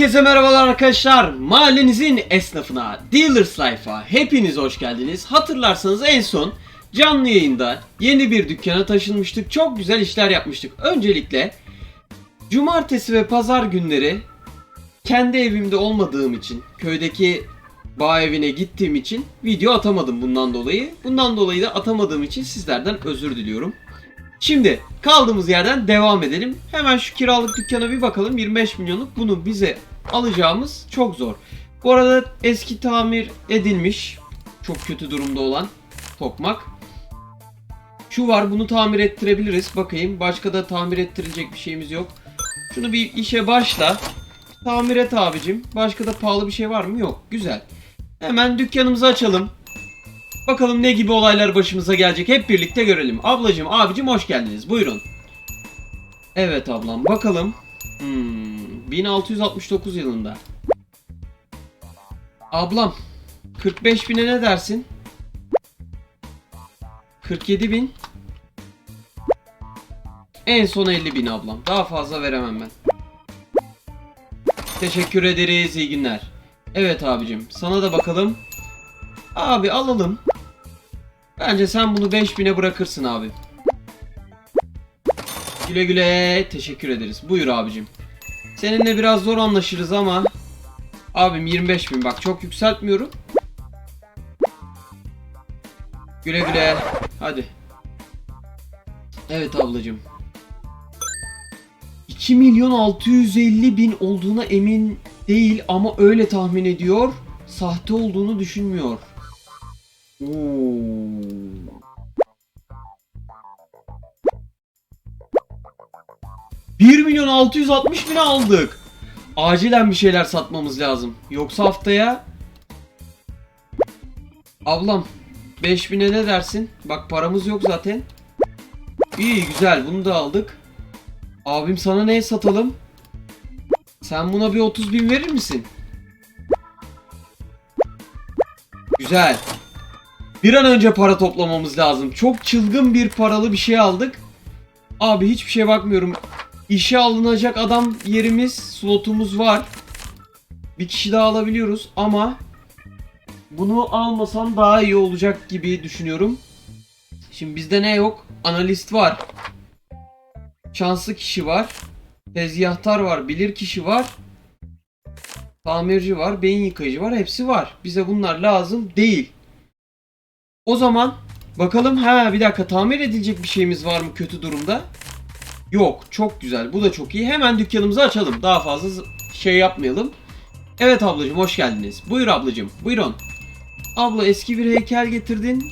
Herkese merhabalar arkadaşlar. Mahallenizin esnafına, Dealers Life'a hepiniz hoş geldiniz. Hatırlarsanız en son canlı yayında yeni bir dükkana taşınmıştık. Çok güzel işler yapmıştık. Öncelikle cumartesi ve pazar günleri kendi evimde olmadığım için, köydeki bağ evine gittiğim için video atamadım bundan dolayı. Bundan dolayı da atamadığım için sizlerden özür diliyorum. Şimdi kaldığımız yerden devam edelim. Hemen şu kiralık dükkana bir bakalım. 25 milyonluk bunu bize alacağımız çok zor. Bu arada eski tamir edilmiş, çok kötü durumda olan tokmak. Şu var bunu tamir ettirebiliriz. Bakayım başka da tamir ettirilecek bir şeyimiz yok. Şunu bir işe başla. Tamir et abicim. Başka da pahalı bir şey var mı? Yok. Güzel. Hemen dükkanımızı açalım. Bakalım ne gibi olaylar başımıza gelecek hep birlikte görelim. Ablacım, abicim hoş geldiniz. Buyurun. Evet ablam bakalım. Hmm, 1669 yılında. Ablam 45 bine ne dersin? 47 bin. En son 50 bin ablam. Daha fazla veremem ben. Teşekkür ederiz. iyi günler. Evet abicim sana da bakalım. Abi alalım. Bence sen bunu 5000'e bırakırsın abi. Güle güle teşekkür ederiz. Buyur abicim. Seninle biraz zor anlaşırız ama abim 25.000 bak çok yükseltmiyorum. Güle güle. Hadi. Evet ablacım. 2 milyon 650 bin olduğuna emin değil ama öyle tahmin ediyor. Sahte olduğunu düşünmüyor. Oo. Bir milyon 660 bin aldık. Acilen bir şeyler satmamız lazım. Yoksa haftaya... Ablam 5000'e ne dersin? Bak paramız yok zaten. İyi güzel bunu da aldık. Abim sana ne satalım? Sen buna bir 30 bin verir misin? Güzel. Bir an önce para toplamamız lazım. Çok çılgın bir paralı bir şey aldık. Abi hiçbir şeye bakmıyorum. İşe alınacak adam yerimiz, slotumuz var. Bir kişi daha alabiliyoruz ama bunu almasam daha iyi olacak gibi düşünüyorum. Şimdi bizde ne yok? Analist var. Şanslı kişi var. Tezgahtar var. Bilir kişi var. Tamirci var. Beyin yıkayıcı var. Hepsi var. Bize bunlar lazım değil. O zaman bakalım ha bir dakika tamir edilecek bir şeyimiz var mı kötü durumda? Yok çok güzel bu da çok iyi hemen dükkanımızı açalım daha fazla şey yapmayalım. Evet ablacım hoş geldiniz. Buyur ablacım buyurun. Abla eski bir heykel getirdin.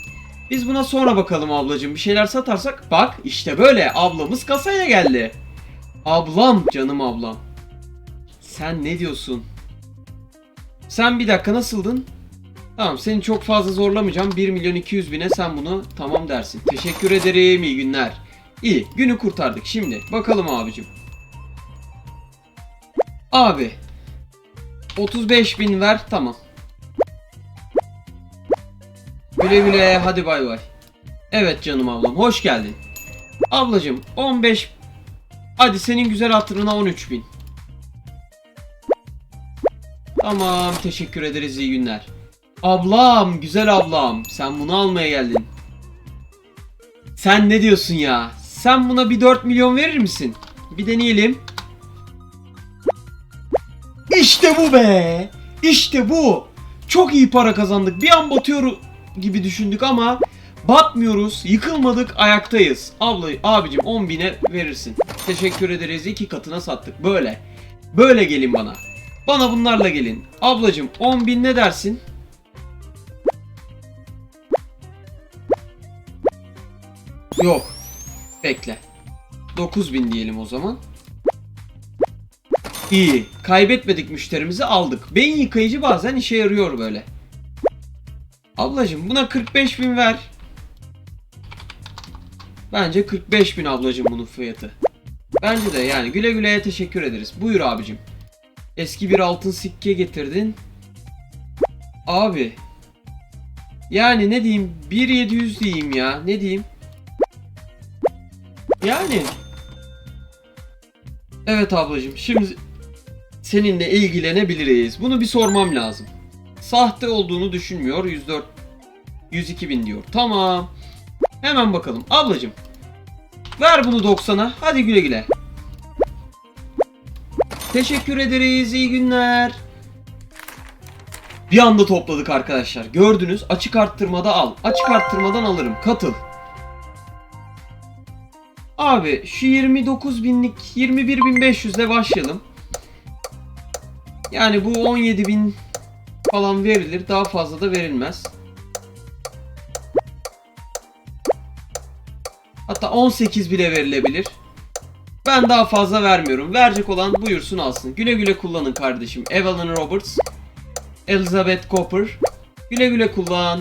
Biz buna sonra bakalım ablacım bir şeyler satarsak. Bak işte böyle ablamız kasaya geldi. Ablam canım ablam. Sen ne diyorsun? Sen bir dakika nasıldın? Tamam seni çok fazla zorlamayacağım. 1 milyon 200 bine sen bunu tamam dersin. Teşekkür ederim iyi günler. İyi günü kurtardık. Şimdi bakalım abicim. Abi 35 bin ver tamam. Güle güle hadi bay bay. Evet canım ablam hoş geldin. Ablacım 15 Hadi senin güzel hatırına 13 bin. Tamam teşekkür ederiz iyi günler. Ablam, güzel ablam. Sen bunu almaya geldin. Sen ne diyorsun ya? Sen buna bir 4 milyon verir misin? Bir deneyelim. İşte bu be. İşte bu. Çok iyi para kazandık. Bir an batıyor gibi düşündük ama batmıyoruz. Yıkılmadık. Ayaktayız. Abla, abicim 10 bine verirsin. Teşekkür ederiz. iki katına sattık. Böyle. Böyle gelin bana. Bana bunlarla gelin. Ablacım 10 bin ne dersin? Yok. Bekle. 9000 diyelim o zaman. İyi. Kaybetmedik müşterimizi aldık. Beyin yıkayıcı bazen işe yarıyor böyle. Ablacım buna 45.000 ver. Bence 45.000 ablacım bunun fiyatı. Bence de yani güle güle teşekkür ederiz. Buyur abicim. Eski bir altın sikke getirdin. Abi. Yani ne diyeyim? 1700 diyeyim ya. Ne diyeyim? Yani. Evet ablacığım. Şimdi seninle ilgilenebiliriz. Bunu bir sormam lazım. Sahte olduğunu düşünmüyor. 104 102 bin diyor. Tamam. Hemen bakalım. Ablacım. Ver bunu 90'a. Hadi güle güle. Teşekkür ederiz. İyi günler. Bir anda topladık arkadaşlar. Gördünüz. Açık arttırmada al. Açık arttırmadan alırım. Katıl. Abi şu 29 binlik 21.500 ile başlayalım. Yani bu 17 bin falan verilir. Daha fazla da verilmez. Hatta 18 bile verilebilir. Ben daha fazla vermiyorum. Verecek olan buyursun alsın. Güle güle kullanın kardeşim. Evelyn Roberts. Elizabeth Cooper. Güle güle kullan.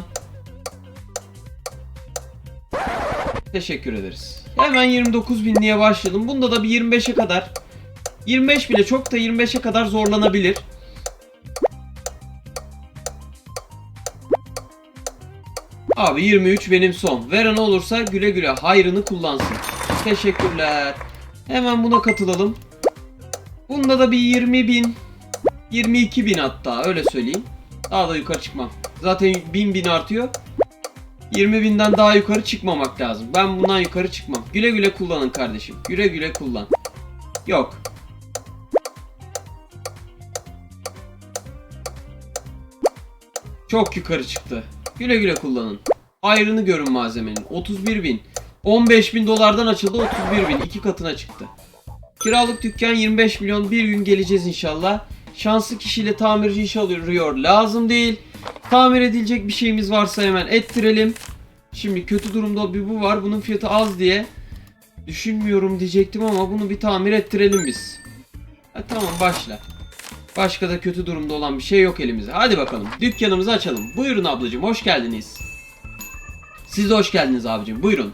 Teşekkür ederiz. Hemen 29 binliğe başlayalım. Bunda da bir 25'e kadar 25 bile çok da 25'e kadar zorlanabilir. Abi 23 benim son. Veren olursa güle güle hayrını kullansın. Teşekkürler. Hemen buna katılalım. Bunda da bir 20 bin 22 bin hatta öyle söyleyeyim. Daha da yukarı çıkmam. Zaten 1000 bin artıyor. 20 binden daha yukarı çıkmamak lazım. Ben bundan yukarı çıkmam. Güle güle kullanın kardeşim. Güle güle kullan. Yok. Çok yukarı çıktı. Güle güle kullanın. Ayrını görün malzemenin. 31 bin. 15 bin dolardan açıldı 31 bin. iki katına çıktı. Kiralık dükkan 25 milyon. Bir gün geleceğiz inşallah. Şanslı kişiyle tamirci iş alıyor. Lazım değil. Tamir edilecek bir şeyimiz varsa hemen ettirelim. Şimdi kötü durumda bir bu var. Bunun fiyatı az diye düşünmüyorum diyecektim ama bunu bir tamir ettirelim biz. Ha, tamam başla. Başka da kötü durumda olan bir şey yok elimizde. Hadi bakalım. Dükkanımızı açalım. Buyurun ablacığım hoş geldiniz. Siz de hoş geldiniz abicim. Buyurun.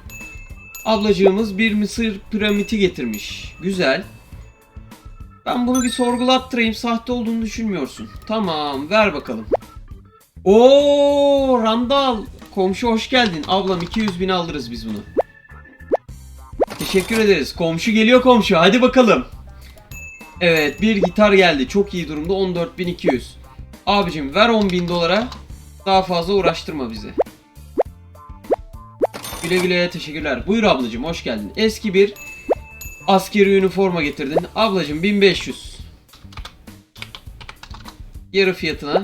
Ablacığımız bir mısır piramidi getirmiş. Güzel. Ben bunu bir sorgulattırayım. Sahte olduğunu düşünmüyorsun. Tamam ver bakalım. Oo Randal. Komşu hoş geldin. Ablam 200 bin alırız biz bunu. Teşekkür ederiz. Komşu geliyor komşu. Hadi bakalım. Evet bir gitar geldi. Çok iyi durumda. 14.200. Abicim ver 10.000 dolara. Daha fazla uğraştırma bizi. Güle güle teşekkürler. Buyur ablacım hoş geldin. Eski bir askeri üniforma getirdin. Ablacım 1500. Yarı fiyatına.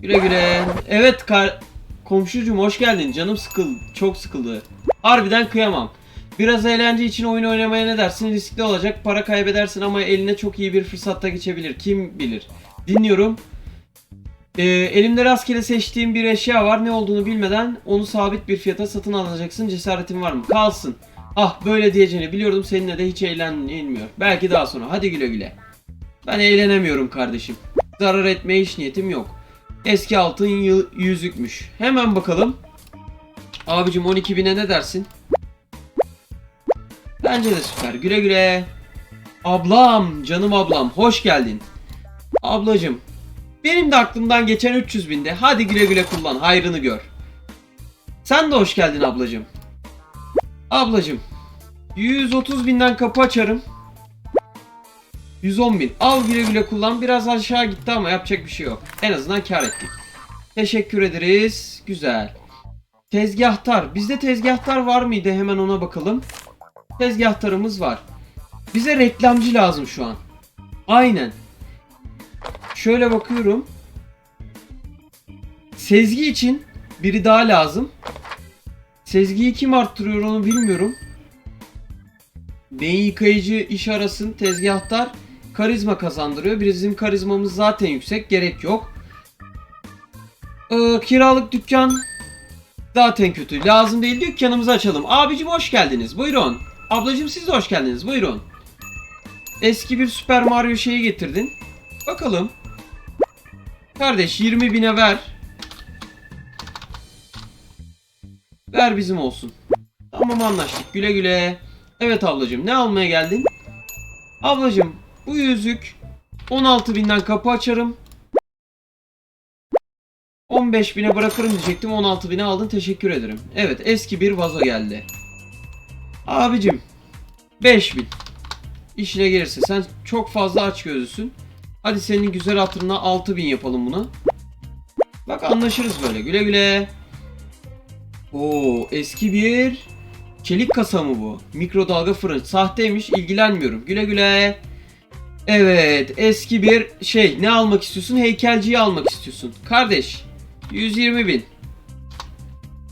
Güle güle. Evet kar komşucum hoş geldin. Canım sıkıldı. Çok sıkıldı. Harbiden kıyamam. Biraz eğlence için oyun oynamaya ne dersin? Riskli olacak. Para kaybedersin ama eline çok iyi bir fırsatta geçebilir. Kim bilir. Dinliyorum. Ee, elimde rastgele seçtiğim bir eşya var. Ne olduğunu bilmeden onu sabit bir fiyata satın alacaksın. Cesaretin var mı? Kalsın. Ah böyle diyeceğini biliyordum. Seninle de hiç eğlenilmiyor. Belki daha sonra. Hadi güle güle. Ben eğlenemiyorum kardeşim. Zarar etmeye hiç niyetim yok. Eski altın yüzükmüş. Hemen bakalım. Abicim 12 bine ne dersin? Bence de süper. Güle güle. Ablam, canım ablam hoş geldin. Ablacım, benim de aklımdan geçen 300 binde. Hadi güle güle kullan, hayrını gör. Sen de hoş geldin ablacım. Ablacım, 130 binden kapı açarım. 110 bin. Al güle güle kullan. Biraz aşağı gitti ama yapacak bir şey yok. En azından kar ettik. Teşekkür ederiz. Güzel. Tezgahtar. Bizde tezgahtar var mıydı? Hemen ona bakalım. Tezgahtarımız var. Bize reklamcı lazım şu an. Aynen. Şöyle bakıyorum. Sezgi için biri daha lazım. Sezgiyi kim arttırıyor onu bilmiyorum. Beyin yıkayıcı iş arasın tezgahtar karizma kazandırıyor. Bizim karizmamız zaten yüksek gerek yok. Ee, kiralık dükkan zaten kötü. Lazım değil dükkanımızı açalım. Abicim hoş geldiniz. Buyurun. Ablacım siz de hoş geldiniz. Buyurun. Eski bir Super Mario şeyi getirdin. Bakalım. Kardeş 20 bine ver. Ver bizim olsun. Tamam anlaştık. Güle güle. Evet ablacım ne almaya geldin? Ablacım bu yüzük 16 binden kapı açarım. 15 bine bırakırım diyecektim 16 bine aldın teşekkür ederim. Evet eski bir vazo geldi. Abicim 5000. İşine gelirse. Sen çok fazla aç gözlüsün. Hadi senin güzel hatırına 6000 yapalım bunu. Bak anlaşırız böyle. Güle güle. Oo eski bir çelik kasa mı bu? Mikrodalga fırın. Sahteymiş ilgilenmiyorum. Güle güle. Evet eski bir şey ne almak istiyorsun? Heykelciyi almak istiyorsun. Kardeş 120 bin.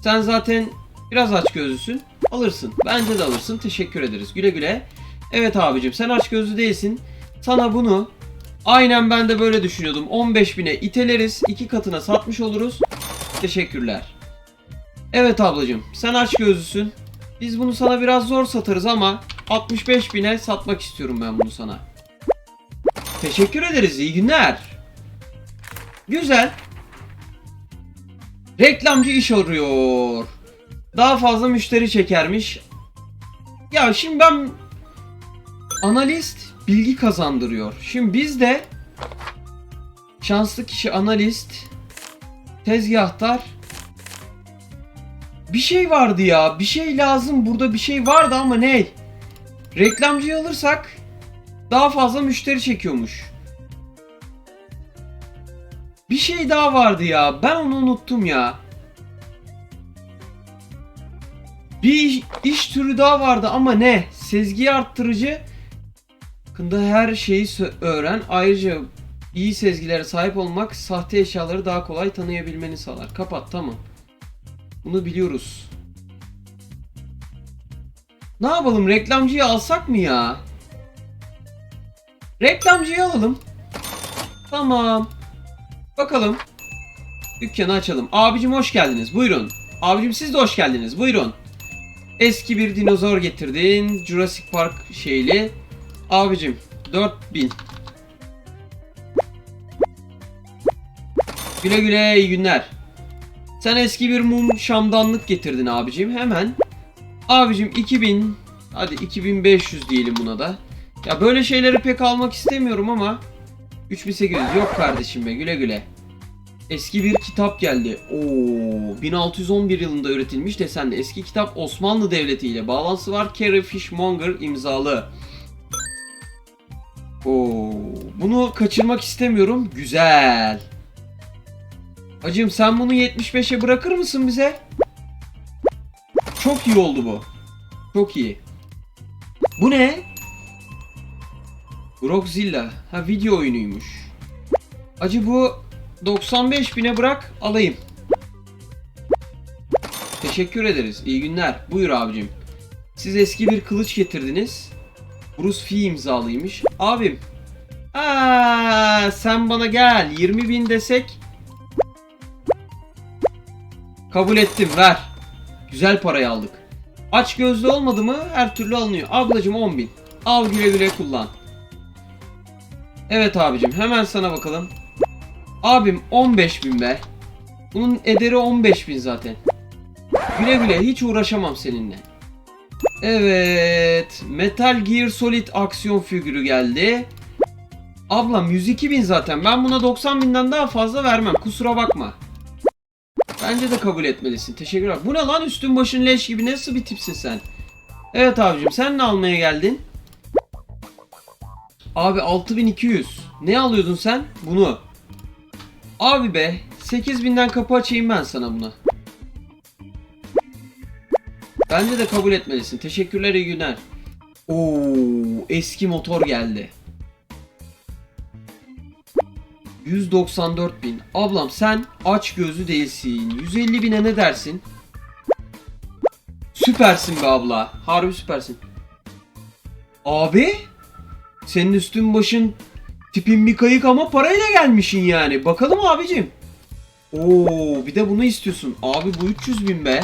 Sen zaten biraz aç gözlüsün. Alırsın. Bence de alırsın. Teşekkür ederiz. Güle güle. Evet abicim sen aç gözlü değilsin. Sana bunu aynen ben de böyle düşünüyordum. 15 bine iteleriz. iki katına satmış oluruz. Teşekkürler. Evet ablacım sen aç gözlüsün. Biz bunu sana biraz zor satarız ama 65 bine satmak istiyorum ben bunu sana. Teşekkür ederiz. İyi günler. Güzel. Reklamcı iş arıyor. Daha fazla müşteri çekermiş. Ya şimdi ben analist bilgi kazandırıyor. Şimdi biz de şanslı kişi analist tezgahtar bir şey vardı ya. Bir şey lazım. Burada bir şey vardı ama ne? Reklamcıyı alırsak daha fazla müşteri çekiyormuş. Bir şey daha vardı ya. Ben onu unuttum ya. Bir iş, iş türü daha vardı ama ne? Sezgi arttırıcı hakkında her şeyi öğren. Ayrıca iyi sezgilere sahip olmak sahte eşyaları daha kolay tanıyabilmeni sağlar. Kapat tamam. Bunu biliyoruz. Ne yapalım reklamcıyı alsak mı ya? Reklamcıyı alalım. Tamam. Bakalım. Dükkanı açalım. Abicim hoş geldiniz. Buyurun. Abicim siz de hoş geldiniz. Buyurun. Eski bir dinozor getirdin. Jurassic Park şeyli. Abicim 4000. Güle güle iyi günler. Sen eski bir mum şamdanlık getirdin abicim. Hemen. Abicim 2000. Hadi 2500 diyelim buna da. Ya böyle şeyleri pek almak istemiyorum ama 3800 yok kardeşim be güle güle. Eski bir kitap geldi. Oo, 1611 yılında üretilmiş desenli eski kitap Osmanlı Devleti ile bağlantısı var. Carrie Fishmonger imzalı. Oo, bunu kaçırmak istemiyorum. Güzel. Hacım sen bunu 75'e bırakır mısın bize? Çok iyi oldu bu. Çok iyi. Bu ne? Rockzilla. Ha video oyunuymuş. Acı bu 95 bine bırak alayım. Teşekkür ederiz. İyi günler. Buyur abicim. Siz eski bir kılıç getirdiniz. Bruce Fee imzalıymış. Abim. Aa, sen bana gel. 20 bin desek. Kabul ettim ver. Güzel parayı aldık. Aç gözlü olmadı mı her türlü alınıyor. Ablacım 10 bin. Al güle güle kullan. Evet abicim hemen sana bakalım. Abim 15 bin be. Bunun ederi 15 bin zaten. Güle güle hiç uğraşamam seninle. Evet. Metal Gear Solid aksiyon figürü geldi. Ablam 102 bin zaten. Ben buna 90 binden daha fazla vermem. Kusura bakma. Bence de kabul etmelisin. Teşekkürler. Bu ne lan üstün başın leş gibi nasıl bir tipsin sen? Evet abicim sen ne almaya geldin? Abi 6200. Ne alıyordun sen? Bunu. Abi be 8000'den kapı açayım ben sana buna. Bence de kabul etmelisin. Teşekkürler iyi günler. Oo eski motor geldi. 194 bin. Ablam sen aç gözlü değilsin. 150 bine ne dersin? Süpersin be abla. Harbi süpersin. Abi? Senin üstün başın tipin bir kayık ama parayla gelmişin yani. Bakalım abicim. Oo bir de bunu istiyorsun. Abi bu 300 bin be.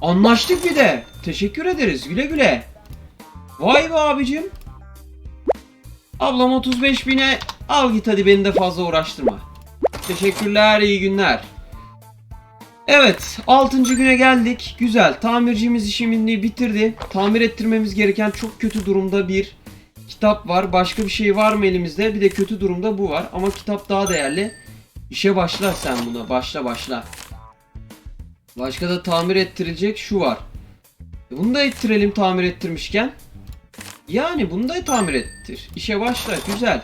Anlaştık bir de. Teşekkür ederiz. Güle güle. Vay be abicim. Ablam 35 bine al git hadi beni de fazla uğraştırma. Teşekkürler iyi günler. Evet 6. güne geldik. Güzel tamircimiz işini bitirdi. Tamir ettirmemiz gereken çok kötü durumda bir kitap var. Başka bir şey var mı elimizde? Bir de kötü durumda bu var. Ama kitap daha değerli. İşe başla sen buna. Başla başla. Başka da tamir ettirilecek şu var. E Bunu da ettirelim tamir ettirmişken. Yani bunu da tamir ettir. İşe başla. Güzel.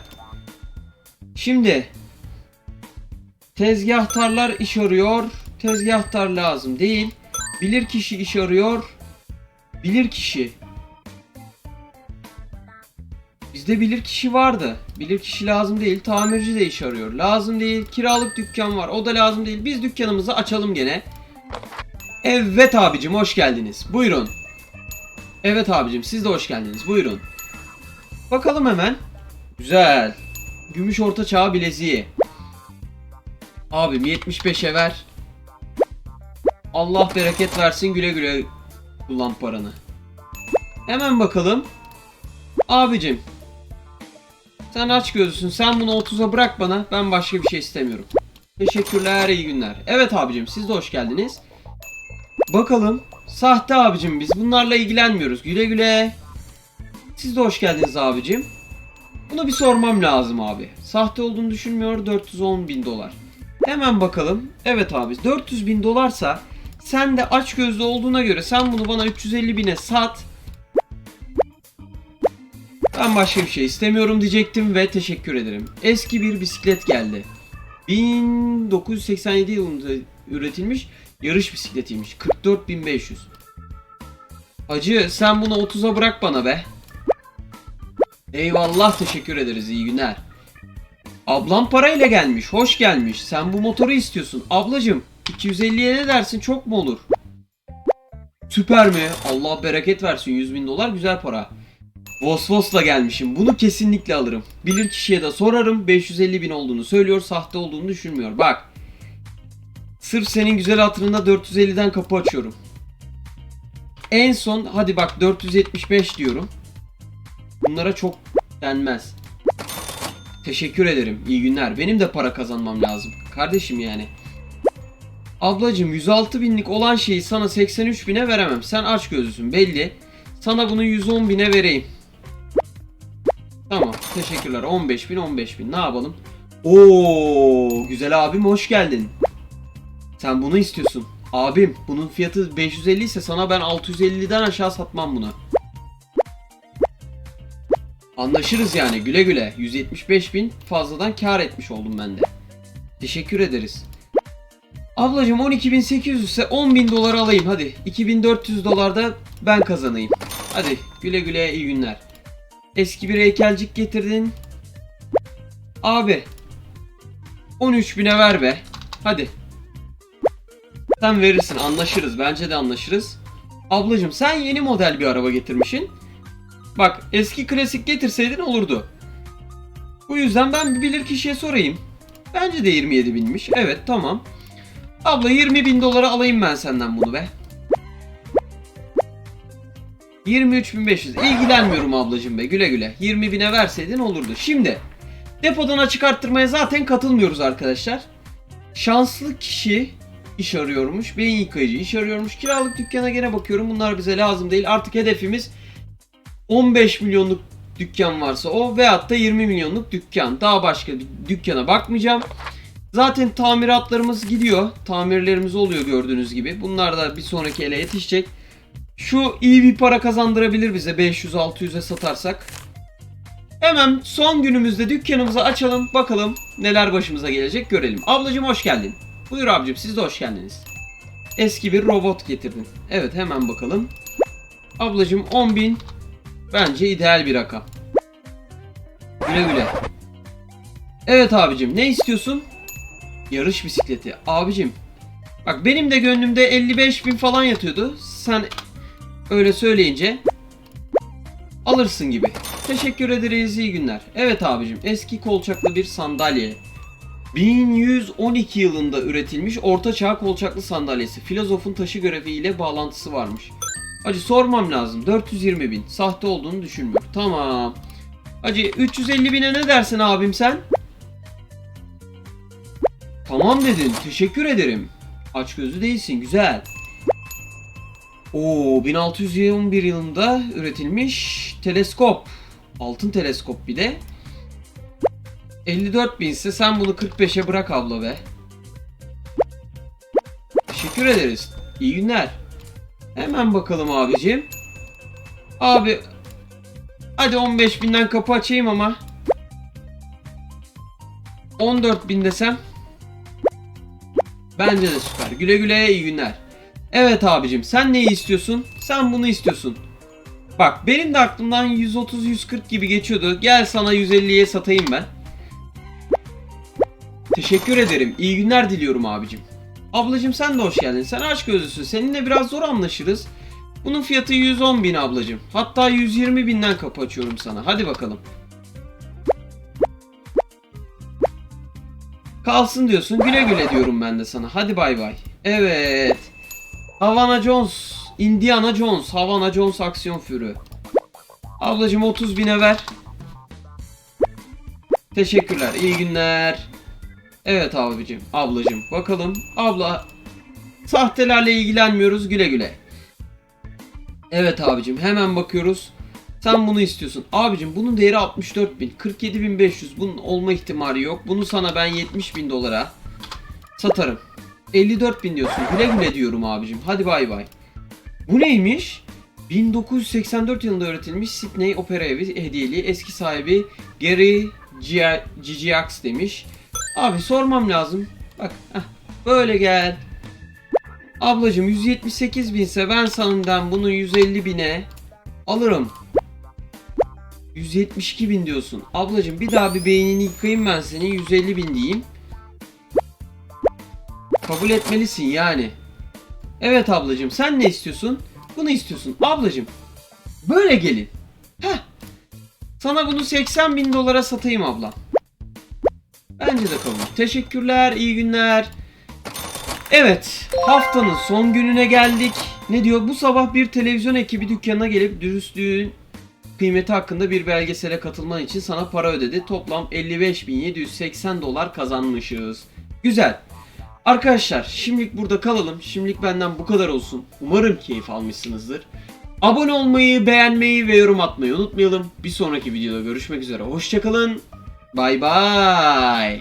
Şimdi tezgahtarlar iş arıyor. Tezgahtar lazım değil. Bilir kişi iş arıyor. Bilir kişi. Bizde bilir kişi vardı. Bilir kişi lazım değil. Tamirci de iş arıyor. Lazım değil. Kiralık dükkan var. O da lazım değil. Biz dükkanımızı açalım gene. Evet abicim hoş geldiniz. Buyurun. Evet abicim siz de hoş geldiniz. Buyurun. Bakalım hemen. Güzel. Gümüş orta çağ bileziği. Abim 75'e ver. Allah bereket versin güle güle kullan paranı. Hemen bakalım. Abicim. Sen aç gözlüsün. Sen bunu 30'a bırak bana. Ben başka bir şey istemiyorum. Teşekkürler, iyi günler. Evet abicim siz de hoş geldiniz. Bakalım. Sahte abicim biz bunlarla ilgilenmiyoruz. Güle güle. Siz de hoş geldiniz abicim. Bunu bir sormam lazım abi. Sahte olduğunu düşünmüyor 410 bin dolar. Hemen bakalım. Evet abi 400 bin dolarsa sen de aç gözlü olduğuna göre sen bunu bana 350 bine sat. Ben başka bir şey istemiyorum diyecektim ve teşekkür ederim. Eski bir bisiklet geldi. 1987 yılında üretilmiş yarış bisikletiymiş. 44.500. Hacı sen bunu 30'a bırak bana be. Eyvallah teşekkür ederiz iyi günler. Ablam parayla gelmiş hoş gelmiş. Sen bu motoru istiyorsun. Ablacım 250'ye ne dersin çok mu olur? Süper mi? Allah bereket versin 100 bin dolar güzel para. Vos Vos'la gelmişim. Bunu kesinlikle alırım. Bilir kişiye de sorarım. 550 bin olduğunu söylüyor. Sahte olduğunu düşünmüyor. Bak. Sırf senin güzel hatırında 450'den kapı açıyorum. En son hadi bak 475 diyorum. Bunlara çok denmez. Teşekkür ederim. İyi günler. Benim de para kazanmam lazım. Kardeşim yani. Ablacım 106 binlik olan şeyi sana 83 bine veremem. Sen aç gözlüsün belli. Sana bunu 110 bine vereyim. Tamam. Teşekkürler. 15 bin 15 bin. Ne yapalım? Oo, güzel abim hoş geldin. Sen bunu istiyorsun. Abim bunun fiyatı 550 ise sana ben 650'den aşağı satmam bunu. Anlaşırız yani güle güle. 175 bin fazladan kar etmiş oldum ben de. Teşekkür ederiz. Ablacım 12.800 ise 10.000 dolar alayım hadi. 2400 dolar da ben kazanayım. Hadi güle güle iyi günler. Eski bir heykelcik getirdin. Abi 13.000'e ver be. Hadi. Sen verirsin anlaşırız bence de anlaşırız. Ablacım sen yeni model bir araba getirmişsin. Bak eski klasik getirseydin olurdu. Bu yüzden ben bir bilir kişiye sorayım. Bence de 27 binmiş. Evet tamam. Abla 20 bin dolara alayım ben senden bunu be. 23.500. İlgilenmiyorum ablacım be güle güle. 20 bine verseydin olurdu. Şimdi depodan açık zaten katılmıyoruz arkadaşlar. Şanslı kişi iş arıyormuş. Beyin yıkayıcı iş arıyormuş. Kiralık dükkana gene bakıyorum. Bunlar bize lazım değil. Artık hedefimiz 15 milyonluk dükkan varsa o veyahut da 20 milyonluk dükkan. Daha başka bir dükkana bakmayacağım. Zaten tamiratlarımız gidiyor. Tamirlerimiz oluyor gördüğünüz gibi. Bunlar da bir sonraki ele yetişecek. Şu iyi bir para kazandırabilir bize 500-600'e satarsak. Hemen son günümüzde dükkanımızı açalım. Bakalım neler başımıza gelecek görelim. Ablacım hoş geldin. Buyur abicim siz de hoş geldiniz. Eski bir robot getirdin. Evet hemen bakalım. Ablacım 10.000 bence ideal bir rakam. Güle güle. Evet abicim ne istiyorsun? Yarış bisikleti. Abicim bak benim de gönlümde 55 bin falan yatıyordu. Sen öyle söyleyince alırsın gibi. Teşekkür ederiz iyi günler. Evet abicim eski kolçaklı bir sandalye. 1112 yılında üretilmiş orta çağ kolçaklı sandalyesi. Filozofun taşı göreviyle bağlantısı varmış. Hacı sormam lazım. 420 bin. Sahte olduğunu düşünmüyorum. Tamam. Hacı 350 bine ne dersin abim sen? Tamam dedin. Teşekkür ederim. Aç gözlü değilsin. Güzel. Oo 1621 yılında üretilmiş teleskop. Altın teleskop bir de. 54 bin ise sen bunu 45'e bırak abla be. Teşekkür ederiz. İyi günler. Hemen bakalım abicim. Abi Hadi 15 binden kapı açayım ama. 14 bin desem. Bence de süper. Güle güle iyi günler. Evet abicim sen neyi istiyorsun? Sen bunu istiyorsun. Bak benim de aklımdan 130-140 gibi geçiyordu. Gel sana 150'ye satayım ben. Teşekkür ederim. İyi günler diliyorum abicim. Ablacım sen de hoş geldin. Sen aç gözlüsün. Seninle biraz zor anlaşırız. Bunun fiyatı 110 bin ablacım. Hatta 120 binden kapı açıyorum sana. Hadi bakalım. Kalsın diyorsun. Güle güle diyorum ben de sana. Hadi bay bay. Evet. Havana Jones. Indiana Jones. Havana Jones aksiyon fürü. Ablacım 30 bine ver. Teşekkürler. İyi günler. Evet abicim. Ablacım. Bakalım. Abla. Sahtelerle ilgilenmiyoruz. Güle güle. Evet abicim. Hemen bakıyoruz. Sen bunu istiyorsun. Abicim bunun değeri 64 bin. 47 bin 500. Bunun olma ihtimali yok. Bunu sana ben 70 bin dolara satarım. 54 bin diyorsun. Güle güle diyorum abicim. Hadi bay bay. Bu neymiş? 1984 yılında üretilmiş Sydney Opera Evi hediyeli eski sahibi Gary Gigiax demiş. Abi sormam lazım. Bak heh, böyle gel. Ablacım 178 binse ben senden bunu 150 bine alırım. 172 bin diyorsun. Ablacım bir daha bir beynini yıkayayım ben seni 150 bin diyeyim. Kabul etmelisin yani. Evet ablacım sen ne istiyorsun? Bunu istiyorsun. Ablacım böyle gelin. Heh. Sana bunu 80 bin dolara satayım ablam. Bence de kabul. Teşekkürler, iyi günler. Evet, haftanın son gününe geldik. Ne diyor? Bu sabah bir televizyon ekibi dükkana gelip dürüstlüğün kıymeti hakkında bir belgesele katılman için sana para ödedi. Toplam 55.780 dolar kazanmışız. Güzel. Arkadaşlar şimdilik burada kalalım. Şimdilik benden bu kadar olsun. Umarım keyif almışsınızdır. Abone olmayı, beğenmeyi ve yorum atmayı unutmayalım. Bir sonraki videoda görüşmek üzere. Hoşçakalın. Bay bay.